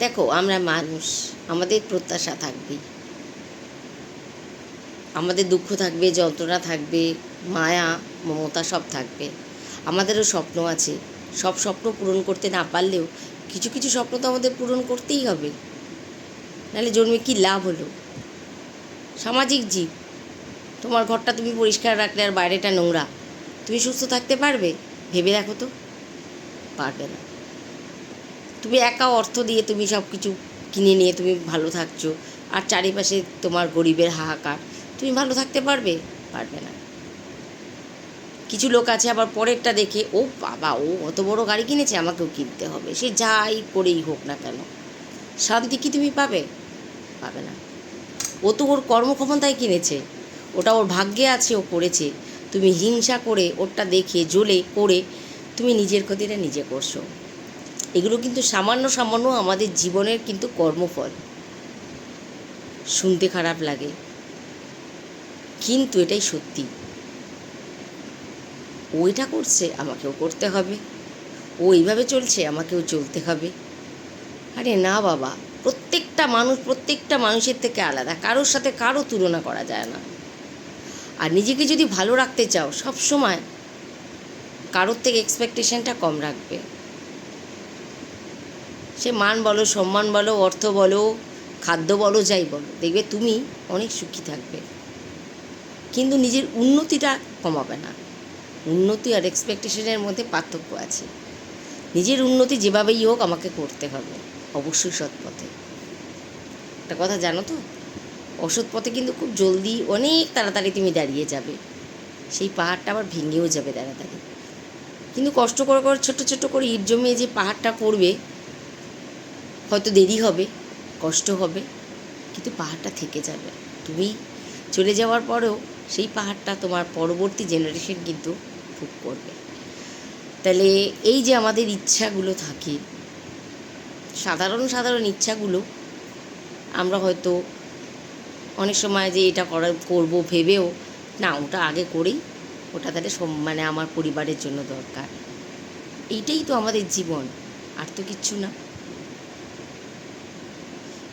দেখো, আমরা মানুষ, আমাদের প্রত্যাশা থাকবেই আমাদের দুঃখ থাকবে, যন্ত্রণা থাকবে, মায়া, মমতা সব থাকবে। আমাদেরও স্বপ্ন আছে। সব স্বপ্ন পূরণ করতে না পারলেও কিছু কিছু স্বপ্ন তো আমাদের পূরণ করতেই হবে। নাহলে জন্মে কি লাভ হলো? সামাজিক জীব, তোমার ঘরটা তুমি পরিষ্কার রাখলে আর বাইরেটা নোংরা। তুমি সুস্থ থাকতে পারবে? ভেবে দেখো তো। পারবে না। তুমি একা অর্থ দিয়ে তুমি সব কিছু কিনে নিয়ে তুমি ভালো থাকছো। আর চারিপাশে তোমার গরিবের হাহাকার। তুমি ভালো থাকতে পারবে? পারবে না। কিছু লোক আছে আবার পরেরটা দেখে, ও বাবা, ও অত বড় গাড়ি কিনেছে, আমাকেও কিনতে হবে। সে যাই করেই হোক না কেন। শান্তি কি তুমি পাবে? পাবে না। ও তো ওর কর্মক্ষমতায় কিনেছে। ওটা ওর ভাগ্যে আছে, ও করেছে। তুমি হিংসা করে ওরটা দেখে, জ্বলে, করে তুমি নিজের ক্ষতিটা নিজে করছ। এগুলো কিন্তু সামান্য সামান্য আমাদের জীবনের কিন্তু কর্মফল। শুনতে খারাপ লাগে। কিন্তু এটাই সত্যি। ও এটা করছে, আমাকেও করতে হবে। ও এইভাবে চলছে, আমাকেও চলতে হবে। আরে না বাবা, প্রত্যেকটা মানুষ, প্রত্যেকটা মানুষের থেকে আলাদা। কারোর সাথে কারও তুলনা করা যায় না। আর নিজেকে যদি ভালো রাখতে চাও সব সময় কারোর থেকে এক্সপেকটেশনটা কম রাখবে। সে মান বলো, সম্মান বলো, অর্থ বলো, খাদ্য বলো, যাই বলো, দেখবে তুমি অনেক সুখী থাকবে। কিন্তু নিজের উন্নতিটা কমাবে না। উন্নতি আর এক্সপেকটেশনের মধ্যে পার্থক্য আছে। নিজের উন্নতি যেভাবেই হোক আমাকে করতে হবে, অবশ্যই সৎ পথে। একটা কথা জানো তো, অসৎ পথে কিন্তু খুব জলদি অনেক তাড়াতাড়ি তুমি দাঁড়িয়ে যাবে। সেই পাহাড়টা আবার ভেঙেও যাবে তাড়াতাড়ি। কিন্তু কষ্ট করে করে ছোটো ছোটো করে ইট জমিয়ে যে পাহাড়টা পড়বে হয়তো দেরি হবে, কষ্ট হবে, কিন্তু পাহাড়টা থেকে যাবে। তুমি চলে যাওয়ার পরেও সেই পাহাড়টা তোমার পরবর্তী জেনারেশন কিন্তু ভোগ করবে। তাহলে এই যে আমাদের ইচ্ছাগুলো থাকে, সাধারণ সাধারণ ইচ্ছাগুলো, আমরা হয়তো অনেক সময় যে এটা করা, করব ভেবেও, না, ওটা আগে করেই, ওটা তাহলে মানে আমার পরিবারের জন্য দরকার। এইটাই তো আমাদের জীবন, আর তো কিচ্ছু না।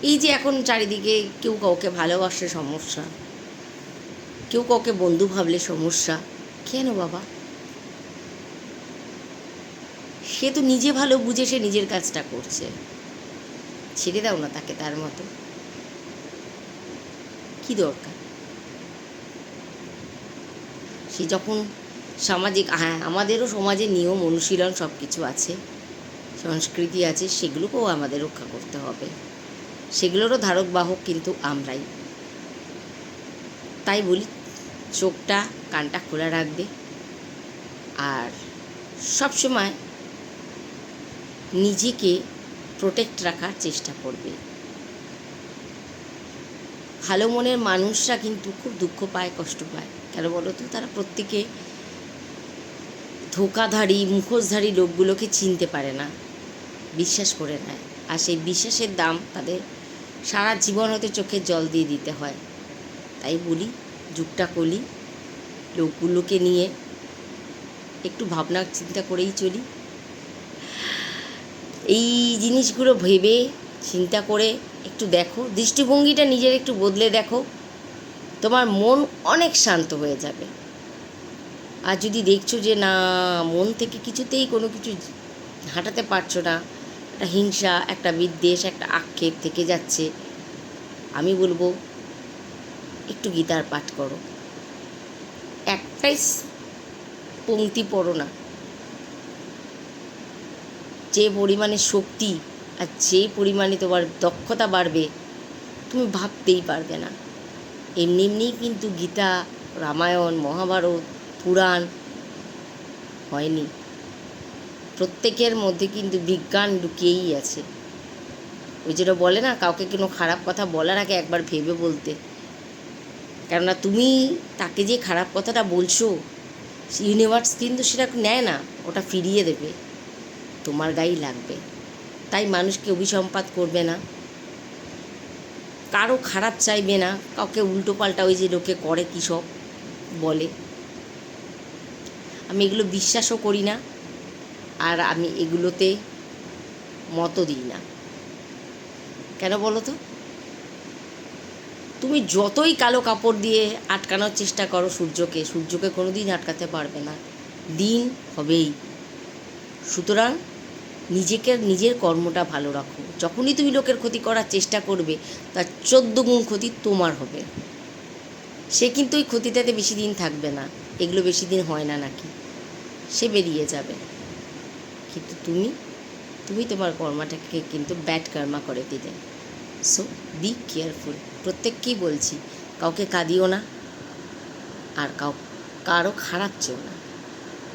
এই যে এখন চারিদিকে কেউ কাউকে ভালোবাসলে সমস্যা, কেউ কাউকে বন্ধু ভাবলে সমস্যা, কেন বাবা? সে তো নিজে ভালো বুঝে সে নিজের কাজটা করছে। ছেড়ে দাও না তাকে তার মতো। কি দরকার? সে যখন সামাজিক হ্যাঁ আমাদেরও সমাজে নিয়ম, অনুশীলন সব কিছু আছে, সংস্কৃতি আছে, সেগুলোকেও আমাদের রক্ষা করতে হবে। সেগুলোরও ধারক বাহক কিন্তু আমরাই। তাই বলি, চোখটা, কানটা খোলা রাখবে। আর সব সময় নিজেকে প্রোটেক্ট রাখার চেষ্টা করবে। ভালো মনের মানুষরা কিন্তু খুব দুঃখ পায়, কষ্ট পায়। কেন বলো তো? তারা প্রত্যেকে ধোকাধারী, মুখোশধারী লোকগুলোকে চিনতে পারে না, বিশ্বাস করে নেয়। আর সেই বিশ্বাসের দাম তাদের সারা জীবন হয়তো চোখে জল দিয়ে দিতে হয়। তাই বলি, যুগটা কলি, লোকগুলোকে নিয়ে একটু ভাবনা চিন্তা করেই চলি। এই জিনিসগুলো ভেবে, চিন্তা করে একটু দেখো, দৃষ্টিভঙ্গিটা নিজের একটু বদলে দেখো। তোমার মন অনেক শান্ত হয়ে যাবে। আর যদি দেখছ যে না, মন থেকে কিছুতেই কোনো কিছু হাঁটাতে পারছ না একটা হিংসা, একটা বিদ্বেষ, একটা আক্ষেপ থেকে যাচ্ছে। আমি বলব, একটু গীতার পাঠ করো। একটাই পংক্তি পড়ো না। যে পরিমাণে শক্তি আর যে পরিমাণে তোমার দক্ষতা বাড়বে, তুমি ভাবতেই পারবে না। এমনি এমনিই কিন্তু গীতা, রামায়ণ, মহাভারত, পুরাণ হয়নি। প্রত্যেকের মধ্যে কিন্তু বিজ্ঞান লুকিয়েই আছে। ওই যেটা বলে না, কাউকে কোনো খারাপ কথা বলার আগে একবার ভেবে বলতে। কেননা তুমি তাকে যে খারাপ কথাটা বলছো ইউনিভার্স কিন্তু সেটা নেয় না, ওটা ফিরিয়ে দেবে। তোমার গায়েই লাগবে। তাই মানুষকে অভিসম্পাত করবে না। কারও খারাপ চাইবে না, কাউকে উল্টো পাল্টা ওই যে লোকে করে কী সব বলে। আমি এগুলো বিশ্বাসও করি না। আর আমি এগুলোতে মতও দিই না। কেন বলো তো? তুমি যতই কালো কাপড় দিয়ে আটকানোর চেষ্টা করো সূর্যকে সূর্যকে কোনো দিন আটকাতে পারবে না। দিন হবেই। সুতরাং নিজেকে, নিজের কর্মটা ভালো রাখো। যখনই তুমি লোকের ক্ষতি করার চেষ্টা করবে, তার চোদ্দ গুণ ক্ষতি তোমার হবে। সে কিন্তু ওই ক্ষতিটাতে বেশি দিন থাকবে না। এগুলো বেশি দিন হয় না নাকি? সে বেরিয়ে যাবে। কিন্তু তুমি তুমি তোমার কর্মাটাকে কিন্তু ব্যাড কর্মা করে দিলে। সো বি কেয়ারফুল প্রত্যেককেই বলছি, কাউকে কাঁদিও না, আর কাউ, কারও খারাপ চেও না।